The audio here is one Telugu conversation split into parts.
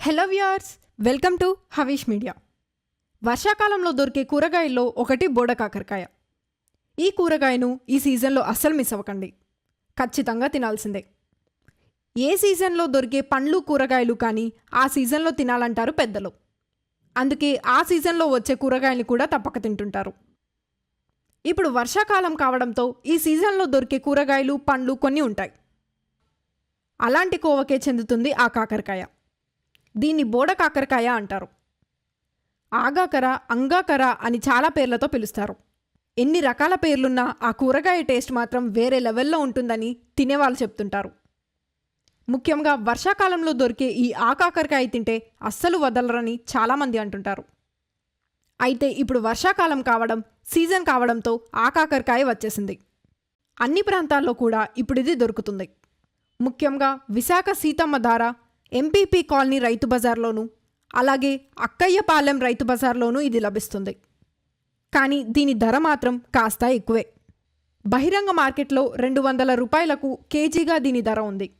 Hello viewers welcome to Havish media. వర్షాకాలంలో దొరికే కూరగాయల్లో ఒకటి బోడ కాకరకాయ. ఈ కూరగాయను ఈ సీజన్లో అస్సలు మిస్ అవ్వకండి. ఖచ్చితంగా తినాల్సిందే. ఏ సీజన్లో దొరికే పండ్లు కూరగాయలు కానీ ఆ సీజన్లో తినాలంటారు పెద్దలు. అందుకే ఆ సీజన్లో వచ్చే కూరగాయల్ని కూడా తప్పక తింటుంటారు. ఇప్పుడు వర్షాకాలం కావడంతో ఈ సీజన్లో దొరికే కూరగాయలు పండ్లు కొన్ని ఉంటాయి. అలాంటి కోవకే చెందుతుంది ఆ కాకరకాయ. దీన్ని బోడ కాకరకాయ అంటారు. ఆగాకర అంగాకర అని చాలా పేర్లతో పిలుస్తారు. ఎన్ని రకాల పేర్లున్నా ఆ కూరగాయ టేస్ట్ మాత్రం వేరే లెవెల్లో ఉంటుందని తినేవాళ్ళు చెప్తుంటారు. ముఖ్యంగా వర్షాకాలంలో దొరికే ఈ ఆకాకరకాయ తింటే అస్సలు వదలరని చాలామంది అంటుంటారు. అయితే ఇప్పుడు వర్షాకాలం కావడం సీజన్ కావడంతో ఆకాకరకాయ వచ్చేసింది. అన్ని ప్రాంతాల్లో కూడా ఇప్పుడు ఇది దొరుకుతుంది. ముఖ్యంగా విశాఖ సీతమ్మ ధార ఎంపీపీ కాలనీ రైతు బజార్లోను అలాగే అక్కయ్యపాలెం రైతు బజార్లోనూ ఇది లభిస్తుంది. కానీ దీని ధర మాత్రం కాస్త ఎక్కువే. బహిరంగ మార్కెట్లో రెండు వందల రూపాయలకు కేజీగా దీని ధర ఉంది.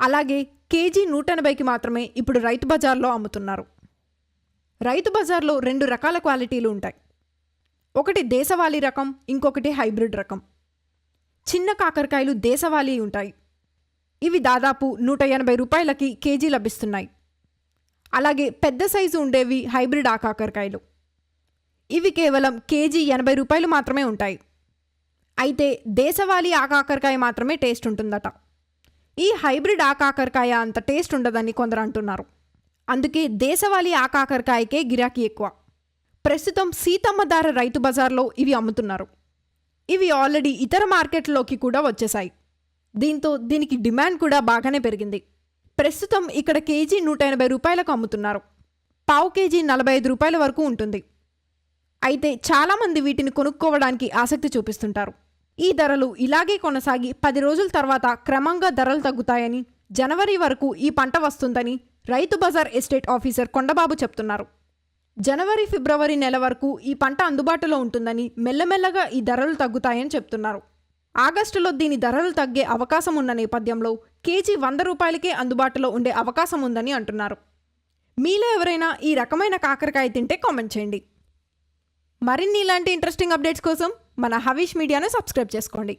అలాగే కేజీ నూట ఎనభైకి మాత్రమే ఇప్పుడు రైతు బజార్లో అమ్ముతున్నారు. రైతు బజార్లో రెండు రకాల క్వాలిటీలు ఉంటాయి. ఒకటి దేశవాళీ రకం ఇంకొకటి హైబ్రిడ్ రకం. చిన్న కాకరకాయలు దేశవాళీ ఉంటాయి. ఇవి దాదాపు నూట ఎనభై రూపాయలకి కేజీ లభిస్తున్నాయి. అలాగే పెద్ద సైజు ఉండేవి హైబ్రిడ్ ఆకాకరకాయలు. ఇవి కేవలం కేజీ ఎనభై రూపాయలు మాత్రమే ఉంటాయి. అయితే దేశవాళీ ఆకాకరకాయ మాత్రమే టేస్ట్ ఉంటుందట. ఈ హైబ్రిడ్ ఆకాకరకాయ అంత టేస్ట్ ఉండదని కొందరు అంటున్నారు. అందుకే దేశవాళీ ఆకాకరకాయకే గిరాకీ ఎక్కువ. ప్రస్తుతం సీతమ్మధార రైతు బజార్లో ఇవి అమ్ముతున్నారు. ఇవి ఆల్రెడీ ఇతర మార్కెట్లోకి కూడా వచ్చేసాయి దీంతో దీనికి డిమాండ్ కూడా బాగానే పెరిగింది. ప్రస్తుతం ఇక్కడ కేజీ నూట ఎనభై రూపాయలకు అమ్ముతున్నారు. పావు కేజీ నలభై ఐదు రూపాయల వరకు ఉంటుంది. అయితే చాలామంది వీటిని కొనుక్కోవడానికి ఆసక్తి చూపిస్తుంటారు. ఈ ధరలు ఇలాగే కొనసాగి పది రోజుల తర్వాత క్రమంగా ధరలు తగ్గుతాయని జనవరి వరకు ఈ పంట వస్తుందని రైతు బజార్ ఎస్టేట్ ఆఫీసర్ కొండబాబు చెప్తున్నారు. జనవరి ఫిబ్రవరి నెల వరకు ఈ పంట అందుబాటులో ఉంటుందని మెల్లమెల్లగా ఈ ధరలు తగ్గుతాయని చెప్తున్నారు. ఆగస్టులో దీని ధరలు తగ్గే అవకాశం ఉన్న నేపథ్యంలో కేజీ వంద రూపాయలకే అందుబాటులో ఉండే అవకాశం ఉందని అంటున్నారు. మీలో ఎవరైనా ఈ రకమైన కాకరకాయ తింటే కామెంట్ చేయండి. మరిన్ని ఇలాంటి ఇంట్రెస్టింగ్ అప్డేట్స్ కోసం మన హవీష్ మీడియాను సబ్స్క్రైబ్ చేసుకోండి.